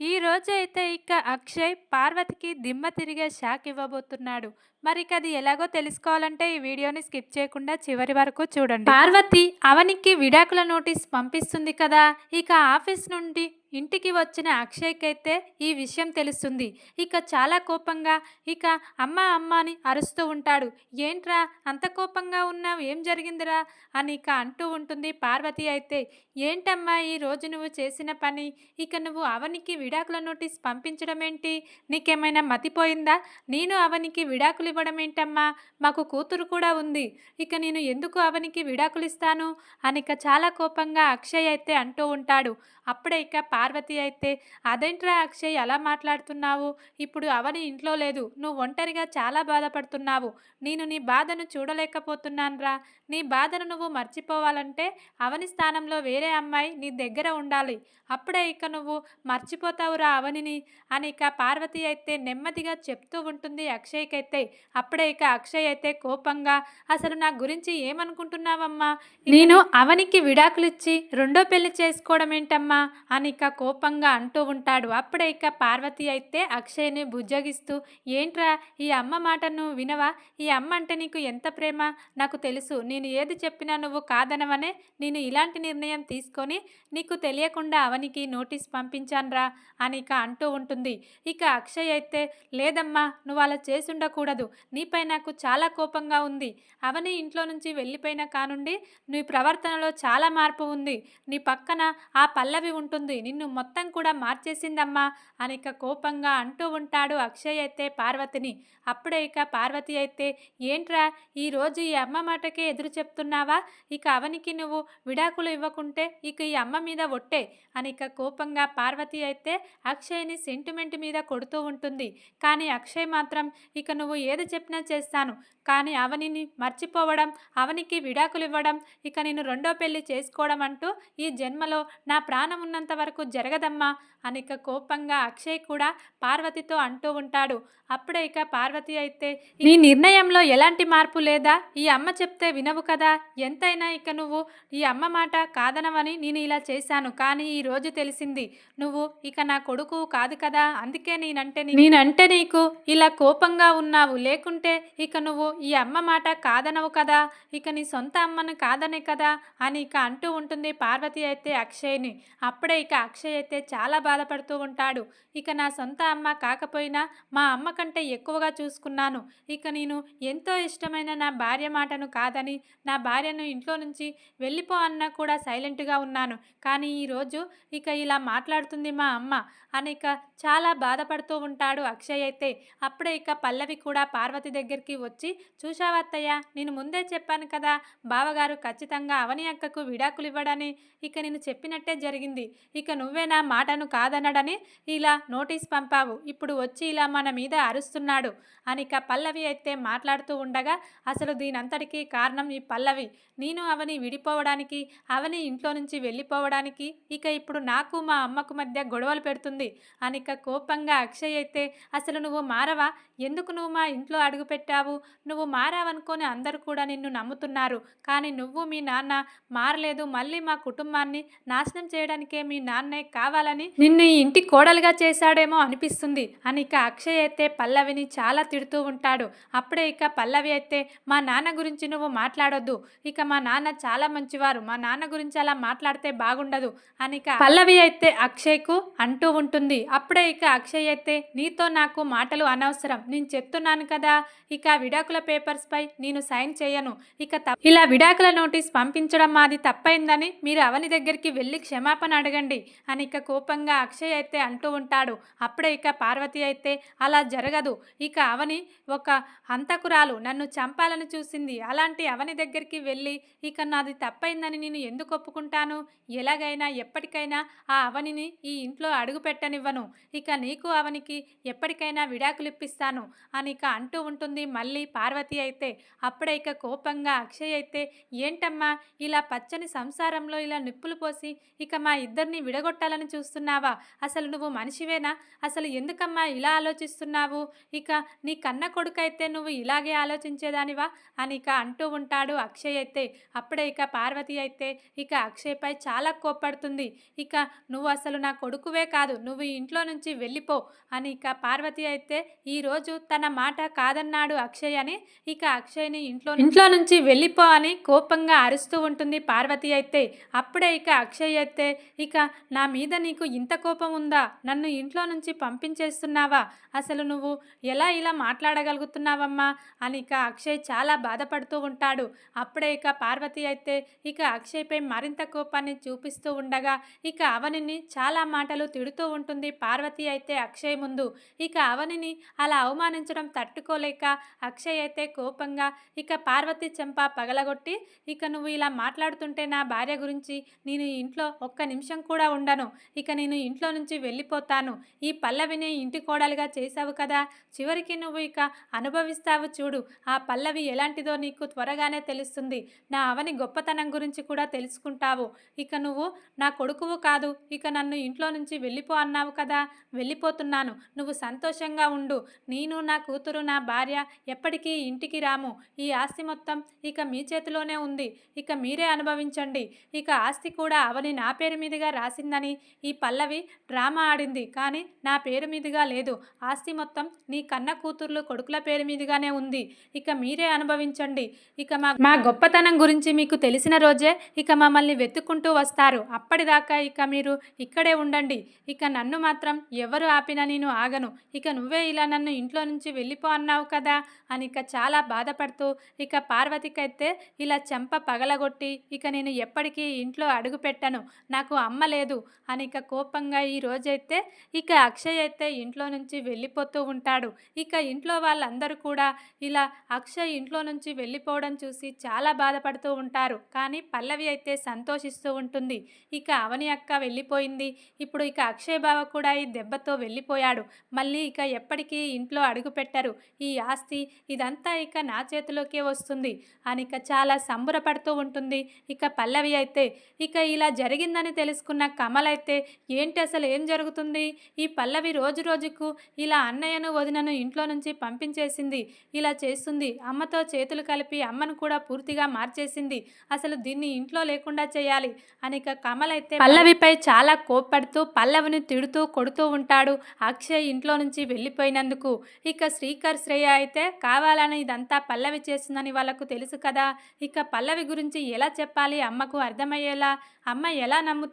ఈ రోజు అయితే ఇక అక్షయ్ పార్వతికి దిమ్మ తిరిగే షాక్ ఇవ్వబోతున్నాడు. మరి ఇక అది ఎలాగో తెలుసుకోవాలంటే ఈ వీడియోని స్కిప్ చేయకుండా చివరి వరకు చూడండి. పార్వతి అవనికి విడాకుల నోటీస్ పంపిస్తుంది కదా? ఇక ఆఫీస్ నుండి ఇంటికి వచ్చిన అక్షయ్కి అయితే ఈ విషయం తెలుస్తుంది. ఇక చాలా కోపంగా ఇక అమ్మ అమ్మ అని అరుస్తూ ఉంటాడు. ఏంట్రా అంత కోపంగా ఉన్నావు? ఏం జరిగిందిరా? అని ఇక అంటూ ఉంటుంది పార్వతి అయితే. ఏంటమ్మా ఈ రోజు నువ్వు చేసిన పని? ఇక నువ్వు అవనికి విడాకుల నోటీస్ పంపించడం ఏంటి నీకేమైనా మతిపోయిందా? నేను అవనికి విడాకులు ఇవ్వడం ఏంటమ్మా మాకు కూతురు కూడా ఉంది. ఇక నేను ఎందుకు అవనికి విడాకులు ఇస్తాను అని ఇక చాలా కోపంగా అక్షయ్ అయితే అంటూ ఉంటాడు. అప్పుడే ఇక పార్వతి అయితే అదేంట్రా అక్షయ్ అలా మాట్లాడుతున్నావు? ఇప్పుడు అవని ఇంట్లో లేదు. నువ్వు ఒంటరిగా చాలా బాధపడుతున్నావు. నేను నీ బాధను చూడలేకపోతున్నానురా. నీ బాధను నువ్వు మర్చిపోవాలంటే అవని స్థానంలో వేరే అమ్మాయి నీ దగ్గర ఉండాలి. అప్పుడే ఇక నువ్వు మర్చిపోతావురా అవనిని అని ఇక పార్వతి అయితే నెమ్మదిగా చెప్తూ ఉంటుంది అక్షయ్కైతే. అప్పుడే ఇక అక్షయ్ అయితే కోపంగా అసలు నా గురించి ఏమనుకుంటున్నావమ్మా? నేను అవనికి విడాకులిచ్చి రెండో పెళ్ళి చేసుకోవడం ఏంటమ్మా అని ఇక కోపంగా అంటూ ఉంటాడు. అప్పుడే ఇక పార్వతి అయితే అక్షయ్ని బుజ్జగిస్తూ ఏంట్రా ఈ అమ్మ మాటను వినవా? ఈ అమ్మ అంటే నీకు ఎంత ప్రేమ? నాకు తెలుసు. నేను ఏది చెప్పినా నువ్వు కాదనవనే. నేను ఇలాంటి నిర్ణయం తీసుకొని నీకు తెలియకుండా అవనికి నోటీస్ పంపించాన్రా అని ఇక అంటూ ఉంటుంది. ఇక అక్షయ్ అయితే లేదమ్మా నువ్వు అలా చేసుండకూడదు. నీపై నాకు చాలా కోపంగా ఉంది. అవని ఇంట్లో నుంచి వెళ్ళిపోయిన కానుండి నీ ప్రవర్తనలో చాలా మార్పు ఉంది. నీ పక్కన ఆ పల్లవి ఉంటుంది. నిన్ను మొత్తం కూడా మార్చేసిందమ్మా అని ఇక కోపంగా అంటూ ఉంటాడు అక్షయ్ అయితే పార్వతిని. అప్పుడే ఇక పార్వతి అయితే ఏంట్రా ఈరోజు ఈ అమ్మ మాటకే ఎదురు చెప్తున్నావా? ఇక అవనికి నువ్వు విడాకులు ఇవ్వకుంటే ఇక ఈ అమ్మ మీద ఒట్టే అని ఇక కోపంగా పార్వతి అయితే అక్షయ్ని సెంటిమెంట్ మీద కొడుతూ ఉంటుంది. కానీ అక్షయ్ మాత్రం ఇక నువ్వు ఏది చెప్పినా చేస్తాను. కానీ అవనిని మర్చిపోవడం అవనికి విడాకులు ఇవ్వడం ఇక నేను రెండో పెళ్ళి చేసుకోవడం అంటూ ఈ జన్మలో నా ప్రాణం ఉన్నంత వరకు జరగదమ్మా అని ఇక కోపంగా అక్షయ్ కూడా పార్వతితో అంటూ ఉంటాడు. అప్పుడే ఇక పార్వతి అయితే నీ నిర్ణయంలో ఎలాంటి మార్పు లేదా? ఈ అమ్మ చెప్తే వినవు కదా? ఎంతైనా ఇక నువ్వు ఈ అమ్మ మాట కాదనవని నేను ఇలా చేశాను. కానీ ఈ రోజు తెలిసింది. నువ్వు ఇక నా కొడుకు కాదు కదా? అందుకే నేనంటే నేనంటే నీకు ఇలా కోపంగా ఉన్నావు. లేకుంటే ఇక నువ్వు ఈ అమ్మ మాట కాదనవు కదా? ఇక నీ సొంత అమ్మను కాదనే కదా? అని ఇక అంటూ ఉంటుంది పార్వతి అయితే అక్షయ్ని. అప్పుడే ఇక అక్షయ్ అయితే చాలా బాధపడుతూ ఉంటాడు. ఇక నా సొంత అమ్మ కాకపోయినా మా అమ్మ కంటే ఎక్కువగా చూసుకున్నాను. ఇక నేను ఎంతో ఇష్టమైన నా భార్య మాటను కాదని నా భార్యను ఇంట్లో నుంచి వెళ్ళిపో అన్నా కూడా సైలెంట్గా ఉన్నాను. కానీ ఈరోజు ఇక ఇలా మాట్లాడుతుంది మా అమ్మ అని ఇక చాలా బాధపడుతూ ఉంటాడు అక్షయ్ అయితే. అప్పుడే ఇక పల్లవి కూడా పార్వతి దగ్గరికి వచ్చి చూశావత్తయ్య నేను ముందే చెప్పాను కదా బావగారు ఖచ్చితంగా అవని అక్కకు విడాకులు ఇవ్వడని ఇక నేను చెప్పినట్టే జరిగింది. ఇక నువ్వే నా మాటను కాదనడని? ఇలా నోటీస్ పంపావు. ఇప్పుడు వచ్చి ఇలా మన మీద అరుస్తున్నాడు అనిక పల్లవి అయితే మాట్లాడుతూ ఉండగా అసలు దీనంతటికీ కారణం ఈ పల్లవి. నేను అవని విడిపోవడానికి అవని ఇంట్లో నుంచి వెళ్ళిపోవడానికి ఇక ఇప్పుడు నాకు మా అమ్మకు మధ్య గొడవలు పెడుతుంది అని ఇక కోపంగా అక్షయ్ అయితే అసలు నువ్వు మారవా? ఎందుకు నువ్వు మా ఇంట్లో అడుగుపెట్టావు నువ్వు మారావనుకొని అందరూ కూడా నిన్ను నమ్ముతున్నారు. కానీ నువ్వు మీ నాన్న మారలేదు. మళ్ళీ మా కుటుంబాన్ని నాశనం చేయడానికి మీ నాన్నే కావాలని నిన్ను ఇంటి కోడలుగా చేశాడేమో అనిపిస్తుంది. అని ఇక అక్షయ్ అయితే పల్లవిని చాలా తిడుతూ ఉంటాడు. అప్పుడే ఇక పల్లవి అయితే మా నాన్న గురించి నువ్వు మాట్లాడొద్దు. ఇక మా నాన్న చాలా మంచివారు. మా నాన్న గురించి అలా మాట్లాడితే బాగుండదు. అని ఇక పల్లవి అయితే అక్షయ్కు అంటూ ఉంటుంది. అప్పుడే ఇక అక్షయ్ అయితే నీతో నాకు మాటలు అనవసరం. నేను చెప్తున్నాను కదా. ఇక విడాకుల పేపర్స్ పై నేను సైన్ చేయను. ఇక ఇలా విడాకుల నోటీస్ పంపించడం మాది తప్పైందని మీరు అవని దగ్గరికి వెళ్ళి క్షమాపణ అడగండి. అని ఇక కోపంగా అక్షయ్ అయితే అంటూ ఉంటాడు. అప్పుడే ఇక పార్వతి అయితే అలా జరగదు. ఇక అవని ఒక హంతకురాలు. నన్ను చంపాలని చూసింది. అలాంటి అవని దగ్గరికి వెళ్ళి ఇక నాది తప్పైందని నేను ఎందుకు ఒప్పుకుంటాను? ఎలాగైనా ఎప్పటికైనా ఆ అవనిని ఈ ఇంట్లో అడుగు పెట్టనివ్వను. ఇక నీకు అవనికి ఎప్పటికైనా విడాకులు ఇప్పిస్తాను. అని ఇక అంటూ ఉంటుంది మళ్ళీ పార్వతి అయితే. అప్పుడే ఇక కోపంగా అక్షయ్ అయితే ఏంటమ్మా ఇలా పచ్చని సంసారంలో ఇలా నిప్పులు పోసి ఇక మా ఇద్దరిని విడగొట్టాలని చూస్తున్నావా? అసలు నువ్వు మనిషివేనా? అసలు ఎందుకమ్మా ఇలా ఆలోచిస్తున్నావు? ఇక నీ కన్న కొడుకైతే నువ్వు ఇలాగే ఆలోచించేదానివా? అని ఇక అంటూ ఉంటాడు అక్షయ్ అయితే. అప్పుడే ఇక పార్వతి అయితే ఇక అక్షయ్పై చాలా కోప్పడుతుంది. ఇక నువ్వు అసలు నా కొడుకువే కాదు నువ్వు ఇంట్లో నుంచి వెళ్ళిపో అని ఇక పార్వతి అయితే ఈరోజు తన మాట కాదన్నాడు అక్షయ్ అని ఇక అక్షయ్ని ఇంట్లో ఇంట్లో నుంచి వెళ్ళిపో అని కోపంగా అరుస్తూ ఉంటుంది పార్వతి అయితే. అప్పుడే ఇక అక్షయ్ అయితే ఇక నా మీద నీకు ఇంత కోపం ఉందా? నన్ను ఇంట్లో నుంచి పంపించేస్తున్నావా? అసలు నువ్వు ఎలా ఇలా మాట్లాడగలుగుతున్నావమ్మా? అని ఇక అక్షయ్ చాలా బాధపడుతూ ఉంటాడు. అప్పుడే ఇక పార్వతి అయితే ఇక అక్షయ్పై మరింత కోపాన్ని చూపిస్తూ ఉండగా ఇక అవనిని చాలా మాటలు తిడుతూ ఉంటుంది పార్వతి అయితే అక్షయ్ ముందు. ఇక అవనిని అలా అవమానించడం తట్టుకోలేక అక్షయ్ అయితే కోపంగా ఇక పార్వతి చెంప పగలగొట్టి ఇక నువ్వు ఇలా మాట్లాడుతుంటే నా భార్య గురించి నేను ఇంట్లో ఒక్క నిమిషం కూడా ఉండను. ఇక నేను ఇంట్లో నుంచి వెళ్ళిపోతాను. ఈ పల్లవిని ఇంటి కోడలుగా చేశావు కదా. చివరికి నువ్వు ఇక అనుభవిస్తావు చూడు. ఆ పల్లవి ఎలాంటిదో నీకు త్వరగానే తెలుస్తుంది. నా అవని గొప్పతనం గురించి కూడా తెలుసుకుంటావు. ఇక నువ్వు నా కొడుకువు కాదు. ఇక నన్ను ఇంట్లో నుంచి వెళ్ళిపో అన్నావు కదా. వెళ్ళిపోతున్నాను. నువ్వు సంతోషంగా ఉండు. నేను నా కూతురు నా భార్య ఎప్పటికీ ఇంటికి రాము. ఈ ఆస్తి మొత్తం ఇక మీ చేతిలోనే ఉంది. ఇక మీరే అనుభవించండి. ఇక ఆస్తి కూడా అవని నా పేరు మీదుగా రాసిందని ఈ పల్లవి డ్రామా ఆడింది. కానీ నా పేరు మీదుగా లేదు. ఆస్తి మొత్తం నీ కన్న కూతుర్లు కొడుకుల పేరు మీదుగానే ఉంది. ఇక మీరే అనుభవించండి. ఇక మా మా గొప్పతనం గురించి మీకు తెలిసిన రోజే ఇక మమ్మల్ని వెతుక్కుంటూ వస్తారు. అప్పటిదాకా ఇక మీరు ఇక్కడే ఉండండి. ఇక నన్ను మాత్రం ఎవరు ఆపినా నేను ఆగను. ఇక నువ్వే ఇలా నన్ను ఇంట్లో నుంచి వెళ్ళిపో అన్నావు కదా అని ఇక చాలా బాధపడుతూ ఇక పార్వతికైతే ఇలా చెంప పగలగొట్టి ఇక నేను ఎప్పటికీ ఇంట్లో అడుగు పెట్టను. నాకు అమ్మ లేదు అని ఇక కోపంగా ఈ రోజైతే ఇక అక్షయ్ అయితే ఇంట్లో నుంచి వెళ్ళిపోతూ ఉంటాడు. ఇక ఇంట్లో వాళ్ళందరూ కూడా ఇలా అక్షయ్ ఇంట్లో నుంచి వెళ్ళిపోవడం చూసి చాలా బాధపడుతూ ఉంటారు. కానీ పల్లవి అయితే సంతోషిస్తూ ఉంటుంది. ఇక అవని అక్క వెళ్ళిపోయింది. ఇప్పుడు ఇక అక్షయ్ బావ కూడా ఈ దెబ్బతో వెళ్ళిపోయాడు. మళ్ళీ ఇక ఎప్పటికీ ఇంట్లో అడుగు పెట్టరు. ఈ ఆస్తి ఇదంతా ఇక నా చేతిలోకే వస్తుంది అని ఇక చాలా సంబరపడుతూ ఉంటుంది. ఇక పల్లవి అయితే ఇక ఇలా జరిగిందని తెలుసుకున్న కమల్ అయితే ఏంటి అసలు ఏం జరుగుతుంది? ఈ పల్లవి రోజు రోజుకు ఇలా అన్నయ్యను వదినను ఇంట్లో నుంచి పంపించేసింది. ఇలా చేస్తుంది. అమ్మతో చేతులు కలిపి అమ్మను కూడా పూర్తిగా మార్చేసింది. అసలు దీన్ని ఇంట్లో లేకుండా చేయాలి అని ఇక కమల్ అయితే పల్లవిపై చాలా కోప్పడుతూ పల్లవిని తిడుతూ కొడుతూ ఉంటాడు అక్షయ్ ఇంట్లో నుంచి వెళ్ళిపోయినందుకు. ఇక శ్రీకర్ శ్రేయ అయితే కావాలని ఇదంతా పల్లవి చేస్తుందని వాళ్ళకు తెలుసు కదా. ఇక పల్లవి గురించి ఎలా చెప్పాలి? అమ్మకు అర్థమయ్యేలా? అమ్మ ఎలా నమ్ముతుంది?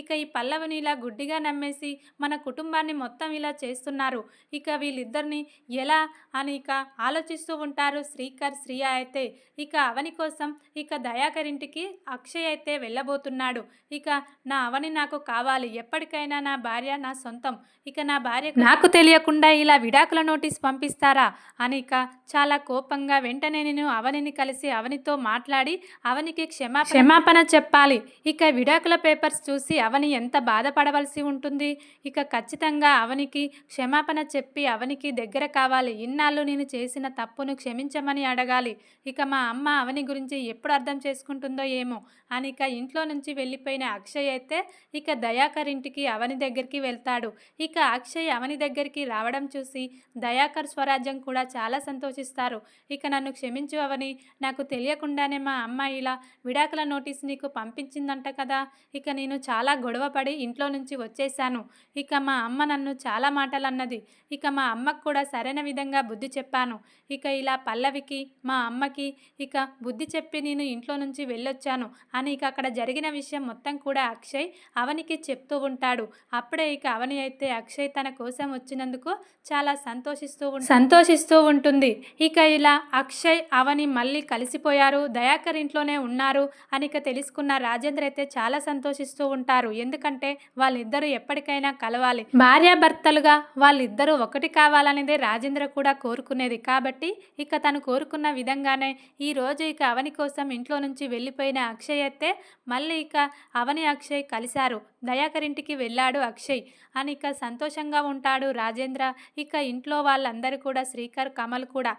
ఇక ఈ పల్లవిని ఇలా గుడ్డిగా నమ్మేసి మన కుటుంబాన్ని మొత్తం ఇలా చేస్తున్నారు. ఇక వీళ్ళిద్దరిని ఎలా అని ఇక ఆలోచిస్తూ ఉంటారు శ్రీకర్ శ్రియ అయితే. ఇక అవని కోసం ఇక దయాకర్ ఇంటికి అక్షయ్ అయితే వెళ్ళబోతున్నాడు. ఇక నా అవని నాకు కావాలి. ఎప్పటికైనా నా భార్య నా సొంతం. ఇక నా భార్య నాకు తెలియకుండా ఇలా విడాకుల నోటీస్ పంపిస్తారా అని ఇక చాలా కోపంగా వెంటనే నేను అవనిని కలిసి అవనితో మాట్లాడి అవనికి క్షమా క్షమాపణ చెప్పాలి. ఇక విడాకుల పేపర్స్ చూసి అవని ఎంత బాధపడవలసి ఉంటుంది? ఇక ఖచ్చితంగా అవనికి క్షమాపణ చెప్పి అవనికి దగ్గర కావాలి. ఇన్నాళ్ళు నేను చేసిన తప్పును క్షమించమని అడగాలి. ఇక మా అమ్మ అవని గురించి ఎప్పుడు అర్థం చేసుకుంటుందో ఏమో? అని ఇక ఇంట్లో నుంచి వెళ్ళిపోయిన అక్షయ్ అయితే ఇక దయాకర్ ఇంటికి అవని దగ్గరికి వెళ్తాడు. ఇక అక్షయ్ అవని దగ్గరికి రావడం చూసి దయాకర్ స్వరాజ్యం కూడా చాలా సంతోషిస్తారు. ఇక నన్ను క్షమించు అవని. నాకు తెలియకుండానే మా అమ్మాయి ఇలా విడాకుల నోటీస్ నీకు పంపించిందంట కదా? ఇక ఇక నేను చాలా గొడవపడి ఇంట్లో నుంచి వచ్చేసాను ఇక మా అమ్మ నన్ను చాలా మాటలు అన్నది ఇక మా అమ్మకు కూడా సరైన విధంగా బుద్ధి చెప్పాను. ఇక ఇలా పల్లవికి మా అమ్మకి ఇక బుద్ధి చెప్పి నేను ఇంట్లో నుంచి వెళ్ళొచ్చాను అని ఇక అక్కడ జరిగిన విషయం మొత్తం కూడా అక్షయ్ అవనికి చెప్తూ ఉంటాడు. అప్పుడే ఇక అవని అయితే అక్షయ్ తన కోసం వచ్చినందుకు చాలా సంతోషిస్తూ సంతోషిస్తూ ఉంటుంది. ఇక ఇలా అక్షయ్ అవని మళ్ళీ కలిసిపోయారు. దయాకర్ ఇంట్లోనే ఉన్నారు అని ఇక తెలుసుకున్న రాజేంద్ర అయితే చాలా సంతోషం సంతోషిస్తూ ఉంటారు. ఎందుకంటే వాళ్ళిద్దరూ ఎప్పటికైనా కలవాలి. భార్యాభర్తలుగా వాళ్ళిద్దరూ ఒకటి కావాలనేదే రాజేంద్ర కూడా కోరుకునేది. కాబట్టి ఇక తను కోరుకున్న విధంగానే ఈ రోజు ఇక అవని కోసం ఇంట్లో నుంచి వెళ్ళిపోయిన అక్షయ్ అయితే మళ్ళీ ఇక అవని అక్షయ్ కలిశారు. దయాకర్ ఇంటికి వెళ్ళాడు అక్షయ్. అని ఇక సంతోషంగా ఉంటాడు రాజేంద్ర. ఇక ఇంట్లో వాళ్ళందరూ కూడా శ్రీకర్ కమల్ కూడా.